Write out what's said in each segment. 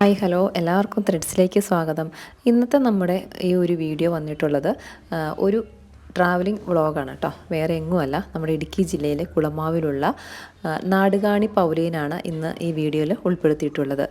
Hi hello. എല്ലാവർക്കും ത്രെഡ്സിലേക്ക് സ്വാഗതം. ഇന്നത്തെ നമ്മുടെ ഈ ഒരു വീഡിയോ വന്നിട്ടുള്ളത് ഒരു ട്രാവലിംഗ് വ്ളോഗാണ് കേട്ടോ. വേറെ എങ്ങുമല്ല. നമ്മുടെ ഇടുക്കി ജില്ലയിലെ കുളമാവിലുള്ള നാടുകാണി പൗലിയനാണ് ഇന്ന് ഈ വീഡിയോയിൽ ഉൾപ്പെടുത്തിയിട്ടുള്ളത്.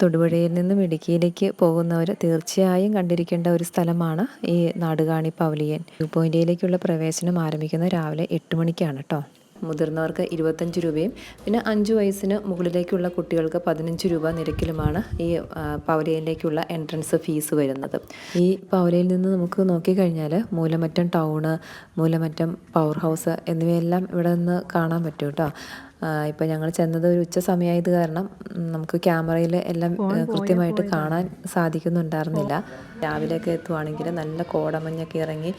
തൊടുപുഴയിൽ നിന്നും ഇടുക്കിയിലേക്ക് പോകുന്നവർ തീർച്ചയായും കണ്ടിരിക്കേണ്ട ഒരു സ്ഥലമാണ് ഈ നാടുകാണി പവലിയൻ വ്യൂ പോയിന്റിലേക്കുള്ള പ്രവേശനം ആരംഭിക്കുന്നത് രാവിലെ എട്ട് മണിക്കാണ് കേട്ടോ. മുതിർന്നവർക്ക് ഇരുപത്തഞ്ച് രൂപയും പിന്നെ അഞ്ച് വയസ്സിന് മുകളിലേക്കുള്ള കുട്ടികൾക്ക് പതിനഞ്ച് രൂപ നിരക്കിലുമാണ് ഈ ആ, പവലിയനിലേക്കുള്ള എൻട്രൻസ് ഫീസ് വരുന്നത്. ഈ പവലിയിൽ നിന്ന് നമുക്ക് നോക്കിക്കഴിഞ്ഞാൽ Moolamattam town Moolamattam power house എന്നിവയെല്ലാം ഇവിടെ നിന്ന് കാണാൻ പറ്റും കേട്ടോ ഇപ്പം ഞങ്ങൾ ചെന്നത് ഒരു ഉച്ച സമയമായത് കാരണം നമുക്ക് ക്യാമറയിൽ എല്ലാം കൃത്യമായിട്ട് കാണാൻ സാധിക്കുന്നുണ്ടായിരുന്നില്ല. രാവിലെയൊക്കെ എത്തുവാണെങ്കിൽ നല്ല കോടമഞ്ഞൊക്കെ ഇറങ്ങി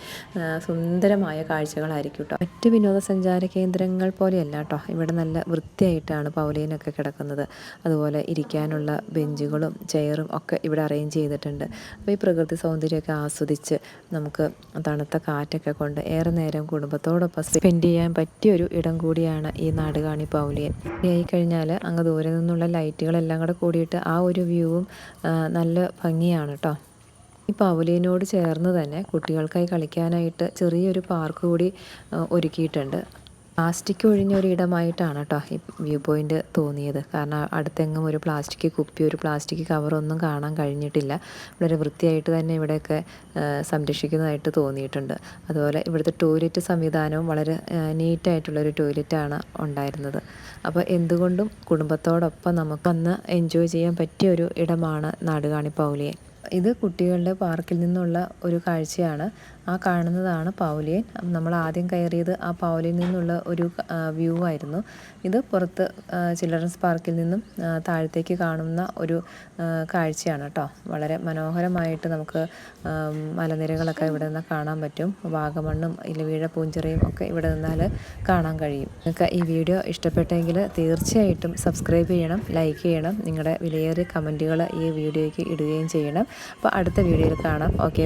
സുന്ദരമായ കാഴ്ചകളായിരിക്കും കേട്ടോ മറ്റ് വിനോദസഞ്ചാര കേന്ദ്രങ്ങൾ പോലെയല്ല കേട്ടോ ഇവിടെ നല്ല വൃത്തിയായിട്ടാണ് പൗലീനൊക്കെ കിടക്കുന്നത്. അതുപോലെ ഇരിക്കാനുള്ള ബെഞ്ചുകളും ചെയറും ഒക്കെ ഇവിടെ അറേഞ്ച് ചെയ്തിട്ടുണ്ട്. അപ്പോൾ ഈ പ്രകൃതി സൗന്ദര്യമൊക്കെ ആസ്വദിച്ച് നമുക്ക് തണുത്ത കാറ്റൊക്കെ കൊണ്ട് ഏറെ നേരം കുടുംബത്തോടൊപ്പം സ്പെൻഡ് ചെയ്യാൻ പറ്റിയൊരു ഇടം കൂടിയാണ് ഈ നാടുകാണി പൗലിയൻ. ആയി കഴിഞ്ഞാൽ അങ്ങ് ദൂരെ നിന്നുള്ള ലൈറ്റുകളെല്ലാം കൂടെ കൂടിയിട്ട് ആ ഒരു വ്യൂവും നല്ല ഭംഗിയാണ് കേട്ടോ ഈ പൗലിയനോട് ചേർന്ന് തന്നെ കുട്ടികൾക്കായി കളിക്കാനായിട്ട് ചെറിയൊരു പാർക്ക് കൂടി ഒരുക്കിയിട്ടുണ്ട്. പ്ലാസ്റ്റിക് ഒഴിഞ്ഞ ഒരു ഇടമായിട്ടാണ് കേട്ടോ ഈ വ്യൂ പോയിന്റ് തോന്നിയത്. കാരണം അടുത്തെങ്ങും ഒരു പ്ലാസ്റ്റിക് കുപ്പി ഒരു പ്ലാസ്റ്റിക് കവറൊന്നും കാണാൻ കഴിഞ്ഞിട്ടില്ല. വളരെ വൃത്തിയായിട്ട് തന്നെ ഇവിടെയൊക്കെ സംരക്ഷിക്കുന്നതായിട്ട് തോന്നിയിട്ടുണ്ട്. അതുപോലെ ഇവിടുത്തെ ടോയ്ലറ്റ് സംവിധാനവും വളരെ നീറ്റായിട്ടുള്ളൊരു ടോയ്ലറ്റാണ് ഉണ്ടായിരുന്നത്. അപ്പോൾ എന്തുകൊണ്ടും കുടുംബത്തോടൊപ്പം നമുക്ക് അന്ന് എൻജോയ് ചെയ്യാൻ പറ്റിയ ഒരു ഇടമാണ് നാടുകാണി പൗലിയൻ. ഇത് കുട്ടികളുടെ പാർക്കിൽ നിന്നുള്ള ഒരു കാഴ്ചയാണ്. ആ കാണുന്നതാണ് പൗലിയൻ. നമ്മൾ ആദ്യം കയറിയത് ആ പൗലിയിൽ നിന്നുള്ള ഒരു വ്യൂ ആയിരുന്നു. ഇത് പുറത്ത് ചിൽഡ്രൻസ് പാർക്കിൽ നിന്നും താഴത്തേക്ക് കാണുന്ന ഒരു കാഴ്ചയാണ് കേട്ടോ വളരെ മനോഹരമായിട്ട് നമുക്ക് മലനിരകളൊക്കെ ഇവിടെ നിന്ന് കാണാൻ പറ്റും. വാഗമണ്ണും ഇലവീഴ പൂഞ്ചിറയും ഒക്കെ ഇവിടെ നിന്നാൽ കാണാൻ കഴിയും. നിങ്ങൾക്ക് ഈ വീഡിയോ ഇഷ്ടപ്പെട്ടെങ്കിൽ തീർച്ചയായിട്ടും സബ്സ്ക്രൈബ് ചെയ്യണം ലൈക്ക് ചെയ്യണം. നിങ്ങളുടെ വിലയേറിയ കമന്റുകൾ ഈ വീഡിയോയ്ക്ക് ഇടുകയും ചെയ്യണം. അപ്പോൾ അടുത്ത വീഡിയോയിൽ കാണാം. ഓക്കെ